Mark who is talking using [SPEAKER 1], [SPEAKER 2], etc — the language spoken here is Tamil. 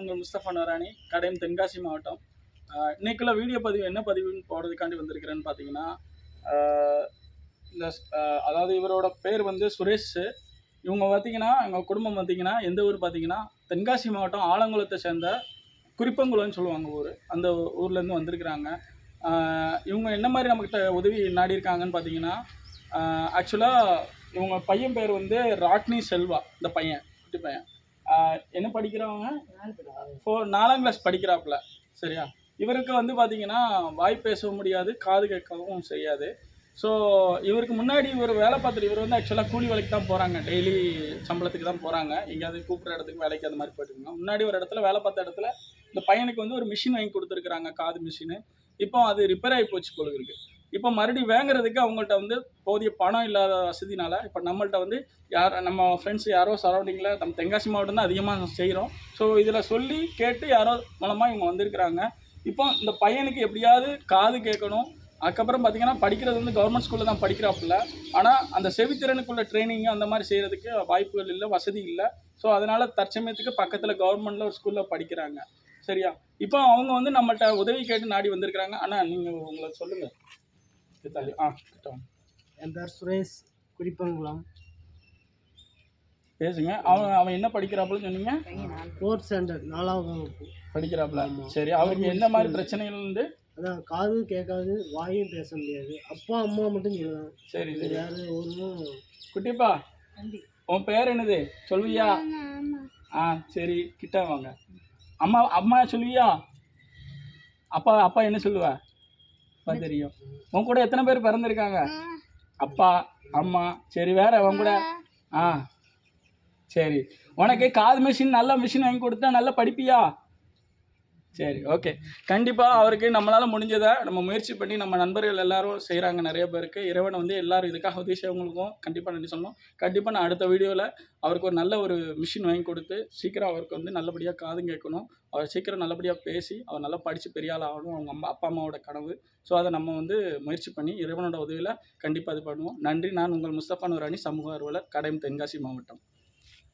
[SPEAKER 1] உங்கள் முஸ்தபா நராணி கடையம் தென்காசி மாவட்டம். ஆஹ் இன்னைக்குள்ள வீடியோ பதிவு என்ன பதிவுன்னு போடுறதுக்காண்டி வந்திருக்கிறேன்னு பார்த்தீங்கன்னா இந்த அதாவது இவரோட பேர் வந்து சுரேஷ். இவங்க பார்த்தீங்கன்னா எங்கள் குடும்பம் பார்த்தீங்கன்னா எந்த ஊர் பார்த்தீங்கன்னா தென்காசி மாவட்டம் ஆலங்குளத்தை சேர்ந்த குறிப்பங்குளம்னு சொல்லுவாங்க ஊர். அந்த ஊர்லேருந்து வந்திருக்கிறாங்க. இவங்க என்ன மாதிரி நம்மக்கிட்ட உதவி நாடி இருக்காங்கன்னு பார்த்தீங்கன்னா ஆக்சுவலாக இவங்க பையன் பேர் வந்து ராக்னி செல்வா இந்த பையன் குட்டி பையன். என்ன படிக்கிறவங்க? ஃபோர் நாலாம் கிளாஸ் படிக்கிறாப்புல. சரியா? இவருக்கு வந்து பார்த்தீங்கன்னா வாய் பேச முடியாது காது கேட்கவும் செய்யாது. ஸோ இவருக்கு முன்னாடி இவர் வேலை பார்த்துட்டு இவர் வந்து ஆக்சுவலாக கூலி வேலைக்கு தான் போகிறாங்க டெய்லி சம்பளத்துக்கு தான் போகிறாங்க எங்கேயாவது கூப்பிட்ற இடத்துக்கு வேலைக்கு அந்த மாதிரி போயிட்டுருக்காங்க முன்னாடி ஒரு இடத்துல வேலை பார்த்த இடத்துல இந்த பையனுக்கு வந்து ஒரு மிஷின் வாங்கி கொடுத்துருக்குறாங்க காது மிஷினு இப்போ அது ரிப்பேர் ஆகி போச்சு போலுக்கு இருக்குது இப்போ மறுபடியும் வாங்குறதுக்கு அவங்கள்ட்ட வந்து போதிய பணம் இல்லாத வசதினால இப்போ நம்மள்ட்ட வந்து யார் நம்ம ஃப்ரெண்ட்ஸ் யாரோ சரௌண்டிங்கில் நம்ம தென்காசி மாவட்டம் தான் அதிகமாக செய்கிறோம் ஸோ இதில் சொல்லி கேட்டு யாரோ மூலமாக இவங்க வந்திருக்கிறாங்க. இப்போ இந்த பையனுக்கு எப்படியாவது காது கேட்கணும். அதுக்கப்புறம் பார்த்தீங்கன்னா படிக்கிறது வந்து கவர்மெண்ட் ஸ்கூலில் தான் படிக்கிறாப்புல. ஆனால் அந்த செவித்திறனுக்குள்ள ட்ரைனிங் அந்த மாதிரி செய்கிறதுக்கு வாய்ப்புகள் இல்லை வசதி இல்லை. ஸோ அதனால் தற்சமயத்துக்கு பக்கத்தில் கவர்மெண்ட்டில் ஒரு ஸ்கூலில் படிக்கிறாங்க. சரியா? இப்போ அவங்க வந்து நம்மள்ட்ட உதவி கேட்டு நாடி வந்திருக்கிறாங்க. ஆனால் நீங்கள் உங்களை சொல்லுங்கள் தள்ளி ஆ கிட்ட வாங்க.
[SPEAKER 2] என் பேர் சுரேஷ் குறிப்பங்குளம்
[SPEAKER 1] பேசுங்க. அவன் அவன் என்ன படிக்கிறாப்புல சொன்னீங்க?
[SPEAKER 2] ஃபோர்த் ஸ்டாண்டர்ட் நாலாவது வகுப்பு.
[SPEAKER 1] படிக்கிறாப்புல. சரி அவருக்கு என்ன மாதிரி பிரச்சனைகள் வந்து
[SPEAKER 2] அதான் காது கேட்காது வாயும் பேச முடியாது. அப்பா அம்மா மட்டும் சொல்லலாம்
[SPEAKER 1] சரி சரி.
[SPEAKER 2] வேறு ஒன்றும்
[SPEAKER 1] குட்டிப்பா உன் பேர் என்னது? சொல்வியா ஆ சரி கிட்ட வாங்க. அம்மா அம்மா சொல்லுவியா? அப்பா அப்பா என்ன சொல்லுவ? அப்பா தெரியும் உன் கூட எத்தனை பேர் பிறந்திருக்காங்க? அப்பா அம்மா சரி வேற உன் கூட. ஆ. சரி. உனக்கு காது மிஷின் நல்ல மிஷின் வாங்கி கொடுத்தா நல்லா படிப்பியா? சரி ஓகே கண்டிப்பாக அவருக்கு நம்மளால் முடிஞ்சதை நம்ம முயற்சி பண்ணி நம்ம நண்பர்கள் எல்லாரும் செய்கிறாங்க நிறைய பேருக்கு. இறைவன் வந்து எல்லாரும் இதுக்காக உதவி செய்யவங்களுக்கும் கண்டிப்பாக நன்றி சொல்லணும். கண்டிப்பாக நான் அடுத்த வீடியோவில் அவருக்கு ஒரு நல்ல ஒரு மிஷின் வாங்கி கொடுத்து சீக்கிரம் அவருக்கு வந்து நல்லபடியாக காது கேட்கணும். அவர் சீக்கிரம் நல்லபடியாக பேசி அவர் நல்லா படித்து பெரிய ஆள் ஆகணும். அவங்க அம்மா அப்பா அம்மாவோட கனவு. ஸோ அதை நம்ம வந்து முயற்சி பண்ணி இறைவனோட உதவியில் கண்டிப்பாக இது பண்ணுவோம். நன்றி. நான் உங்கள் முஸ்தபா நூராணி சமூக அலுவலர் கடையம் தென்காசி மாவட்டம்.